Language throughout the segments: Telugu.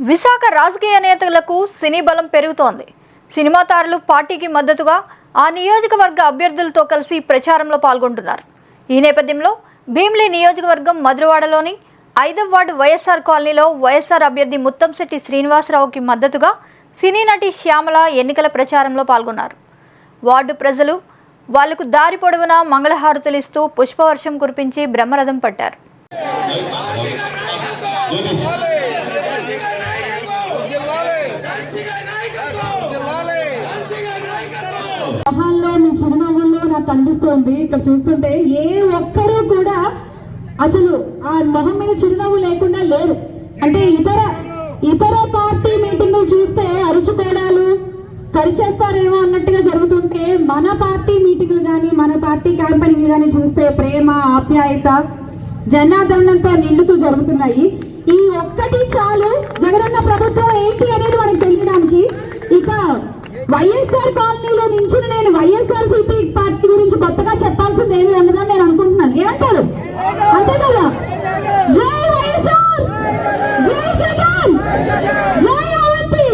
విశాఖ రాజకీయ నేతలకు సినీ బలం పెరుగుతోంది. సినిమా తారలు పార్టీకి మద్దతుగా ఆ నియోజకవర్గ అభ్యర్థులతో కలిసి ప్రచారంలో పాల్గొంటున్నారు. ఈ నేపథ్యంలో భీమ్లీ నియోజకవర్గం మధురవాడలోని ఐదవ వార్డు వైఎస్ఆర్ కాలనీలో వైఎస్ఆర్ అభ్యర్థి ముత్తంశెట్టి శ్రీనివాసరావుకి మద్దతుగా సినీ నటి శ్యామల ఎన్నికల ప్రచారంలో పాల్గొన్నారు. వార్డు ప్రజలు వాళ్ళకు దారి పొడవునా మంగళహారతులు ఇస్తూ పుష్పవర్షం కురిపించి బ్రహ్మరథం పట్టారు. మొహాల్లో మీ చిరునవ్వుల్లో నాకు కనిపిస్తోంది. ఇక్కడ చూస్తుంటే ఏ ఒక్కరూ కూడా అసలు ఆ మొహం మీద చిరునవ్వు లేకుండా లేరు. అంటే ఇతర ఇతర పార్టీ మీటింగులు చూస్తే అరుచుకోవడాలు కరిచేస్తారేమో అన్నట్టుగా జరుగుతుంటే మన పార్టీ మీటింగులు కానీ మన పార్టీ క్యాంపెయినింగ్ కానీ చూస్తే ప్రేమ ఆప్యాయత జనాదరణంతో నిండుతూ జరుగుతున్నాయి. ఈ ఒక్కటి చాలు. జగనన్న ప్రభుత్వం ఏంటి అనేది మనకు తెలియడానికి ఇక వైఎస్ఆర్ కాలనీ వైఎస్ఆర్సీపీ పార్టీ గురించి కొత్తగా చెప్పాల్సింది ఏమి ఉండదని నేను అనుకుంటున్నాను. ఏమంటారు? అంతే కదా? జై వైఎస్ఆర్! జై జగన్! జై అవంతి!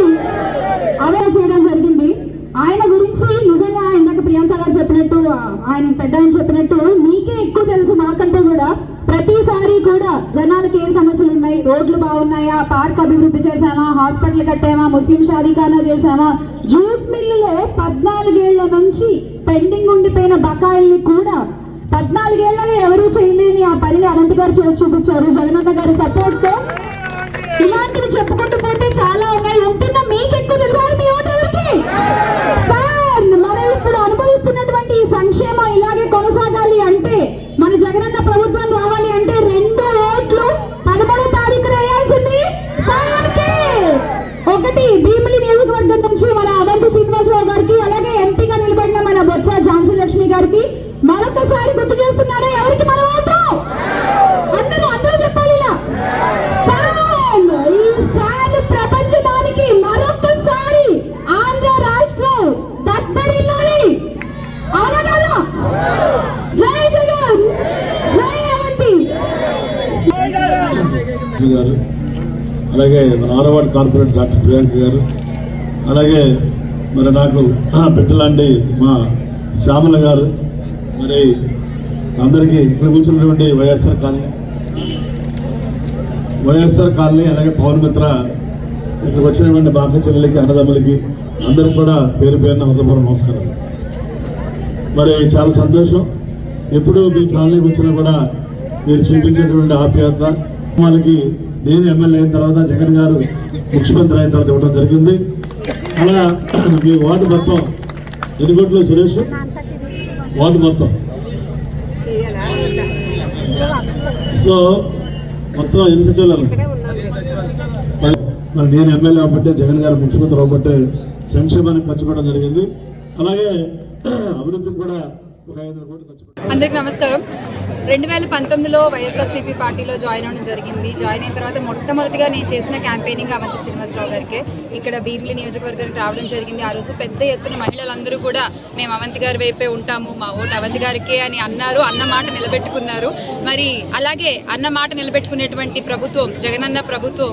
అవే చేయడం జరిగింది. ఆయన గురించి నిజంగా ఇందాక ప్రియాంక గారు చెప్పినట్టు ఆయన పెద్ద ఆయన చెప్పినట్టు మీకే ఎక్కువ తెలుసు మాకంటే కూడా. ప్రతిసారి కూడా జనాలకి ఏం సమస్యలు ఉన్నాయి రోడ్లు బాగున్నాయా? పార్క్ అభివృద్ధి చేశామా? హాస్పిటల్ కట్టామా? ముస్లిం షాదీఖానా చేశామా? జూట్ మిల్లులో పద్నాలుగేళ్ళ నుంచి పెండింగ్ ఉండిపోయిన బకాయిల్ని కూడా పద్నాలుగేళ్ళగా ఎవరూ చేయలేని ఆ పనిని అనంత్ గారు చేసి చూపించారు. జగనన్న గారి సపోర్ట్తో ఇలాంటివి చెప్పుకుంటూ పోతే చాలా ఉన్నాయి. ఉంటున్న మీకు ఎక్కువ తెలుసా మీ ఓటు మనం ఇప్పుడు అనుభవిస్తున్నటువంటి ఈ సంక్షేమం ఇలాగే కొనసాగాలి అంటే మన జగనన్న ప్రభుత్వం రావాలి అంటే రెండు ఓట్లు పదమూడో తారీఖు వేయాల్సింది ఫ్యాన్కి. ఒకటి భీమిలి నియోజకవర్గం నుంచి మన అవంతి శ్రీనివాసరావు గారికి అలాగే ఎంపీగా నిలబడిన మన బొత్స ఝాన్సీ లక్ష్మి గారికి మరొకసారి గుర్తు చేస్తున్నారా ఎవరికి మన ఓటు అందరూ అందరూ చెప్పాలి ఇలా ఫ్యాన్ ఈ ఫ్యాన్ ప్రపంచదానికి మరొకసారి ఆంధ్ర రాష్ట్రం దత్తరిల్లాలి అవునా కదా జై జగన్ జై అవంతి లక్ష్మి గారు అలాగే మన ఆరవాడ కార్పొరేట్ డాక్టర్ ప్రియాంక గారు అలాగే మరి నాకు పెట్టలాంటి మా శ్యామల గారు మరి అందరికీ ఇక్కడ కూర్చున్నటువంటి వైఎస్ఆర్ కాలనీ వైఎస్ఆర్ కాలనీ అలాగే పవన్ మిత్ర ఇక్కడికి వచ్చినటువంటి బాక చెల్లెలకి అన్నదమ్ములకి అందరికి కూడా పేరు పేరున హృదయపూర్వ నమస్కారం. మరి చాలా సంతోషం. ఎప్పుడు మీ కాలనీకి వచ్చినా కూడా మీరు చూపించేటువంటి ఆప్యాయత వాళ్ళకి నేను ఎమ్మెల్యే అయిన తర్వాత జగన్ గారు ముఖ్యమంత్రి అయిన తర్వాత ఇవ్వడం జరిగింది. అలా మీ వార్డు మొత్తం ఎన్నికోట్లో సురేష్? వార్డు మొత్తం. సో మొత్తం ఎన్ని సచివాలయాలు? మరి నేను ఎమ్మెల్యే అవ్వబట్టే జగన్ గారు ముఖ్యమంత్రి అవ్వబట్టే సంక్షేమానికి ఖర్చు పెట్టడం జరిగింది. అలాగే అభివృద్ధికి కూడా అందరికి నమస్కారం. రెండు వేల పంతొమ్మిదిలో వైఎస్ఆర్సీపీ పార్టీలో జాయిన్ అవ్వడం జరిగింది. జాయిన్ అయిన తర్వాత మొట్టమొదటిగా నేను చేసిన క్యాంపెయినింగ్ అవంతి శ్రీనివాసరావు గారికి. ఇక్కడ భీమిలి నియోజకవర్గానికి రావడం జరిగింది. ఆ రోజు పెద్ద ఎత్తున మహిళలందరూ కూడా మేము అవంతి గారి వైపే ఉంటాము మా ఓటు అవంతి గారికే అని అన్నారు అన్న మాట నిలబెట్టుకున్నారు. మరి అలాగే అన్న మాట నిలబెట్టుకునేటువంటి ప్రభుత్వం జగనన్న ప్రభుత్వం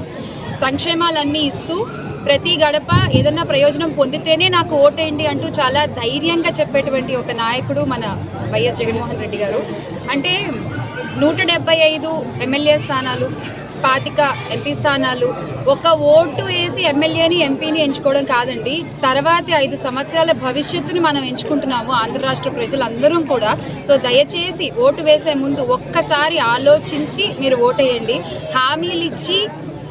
సంక్షేమాలన్నీ ఇస్తూ ప్రతి గడప ఏదన్నా ప్రయోజనం పొందితేనే నాకు ఓటేయండి అంటూ చాలా ధైర్యంగా చెప్పేటువంటి ఒక నాయకుడు మన వైఎస్ జగన్మోహన్ రెడ్డి గారు. అంటే నూట డెబ్బై ఐదు ఎమ్మెల్యే స్థానాలు పాతిక ఎంపీ స్థానాలు ఒక ఓటు వేసి ఎమ్మెల్యేని ఎంపీని ఎంచుకోవడం కాదండి. తర్వాతి ఐదు సంవత్సరాల భవిష్యత్తుని మనం ఎంచుకుంటున్నాము ఆంధ్ర రాష్ట్ర ప్రజలందరం కూడా. సో దయచేసి ఓటు వేసే ముందు ఒక్కసారి ఆలోచించి మీరు ఓటేయండి. హామీలు ఇచ్చి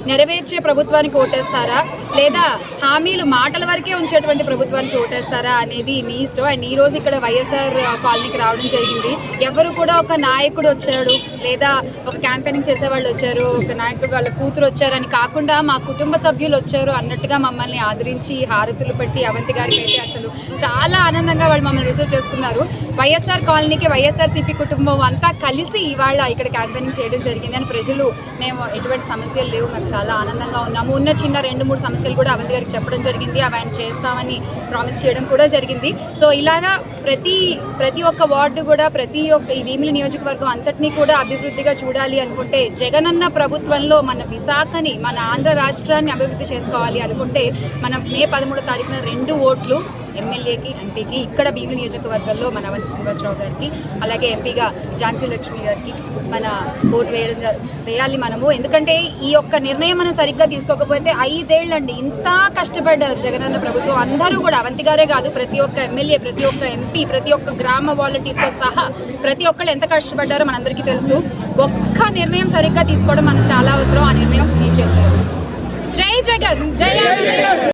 నెరవేర్చే ప్రభుత్వానికి ఓటేస్తారా? లేదా హామీలు మాటల వరకే ఉంచేటువంటి ప్రభుత్వానికి ఓటేస్తారా అనేది మీ ఇష్టం. అండ్ ఈ రోజు ఇక్కడ వైఎస్ఆర్ కాలనీకి రావడం జరిగింది. ఎవరు కూడా ఒక నాయకుడు వచ్చాడు లేదా ఒక క్యాంపెయినింగ్ చేసే వాళ్ళు వచ్చారు ఒక నాయకుడు వాళ్ళ కూతురు వచ్చారని కాకుండా మా కుటుంబ సభ్యులు వచ్చారు అన్నట్టుగా మమ్మల్ని ఆదరించి హారతులు పెట్టి అవంతి గారికి అయితే అసలు చాలా ఆనందంగా వాళ్ళు మమ్మల్ని రిసీవ్ చేసుకున్నారు. వైఎస్ఆర్ కాలనీకి వైఎస్ఆర్ సిపి కుటుంబం అంతా కలిసి ఇవాళ ఇక్కడ క్యాంపెయినింగ్ చేయడం జరిగింది. అని ప్రజలు మేము ఎటువంటి సమస్యలు లేవు నాకు చాలా ఆనందంగా ఉన్నాము. ఉన్న చిన్న రెండు మూడు సమస్యలు కూడా అవంతి గారికి చెప్పడం జరిగింది. అవి ఆయన చేస్తామని ప్రామిస్ చేయడం కూడా జరిగింది. సో ఇలాగా ప్రతి ప్రతి ఒక్క వార్డు కూడా ప్రతి ఒక్క ఈ భీమిలి నియోజకవర్గం అంతటినీ కూడా అభివృద్ధిగా చూడాలి అనుకుంటే జగనన్న ప్రభుత్వంలో మన విశాఖని మన ఆంధ్ర రాష్ట్రాన్ని అభివృద్ధి చేసుకోవాలి అనుకుంటే మనం మే పదమూడో తారీఖున రెండు ఓట్లు ఎమ్మెల్యేకి ఎంపీకి ఇక్కడ భీమిలి నియోజకవర్గంలో మన అవంతి శ్రీనివాసరావు గారికి అలాగే ఎంపీగా ఝాన్సీ లక్ష్మి గారికి మన ఓటు వేయడం వేయాలి మనము. ఎందుకంటే ఈ యొక్క నిర్ణయం మనం సరిగ్గా తీసుకోకపోతే ఐదేళ్ళండి ఇంత కష్టపడ్డారు జగనన్న ప్రభుత్వం. అందరూ కూడా అవంతి గారే కాదు ప్రతి ఒక్క ఎమ్మెల్యే ప్రతి ఒక్క ఎంపీ ప్రతి ఒక్క గ్రామ వాలంటీర్తో సహా ప్రతి ఒక్కళ్ళు ఎంత కష్టపడ్డారో మనందరికీ తెలుసు. ఒక్క నిర్ణయం సరిగ్గా తీసుకోవడం మనకు చాలా అవసరం. ఆ నిర్ణయం చేతిలో. ఉంది. జై జగన్! జై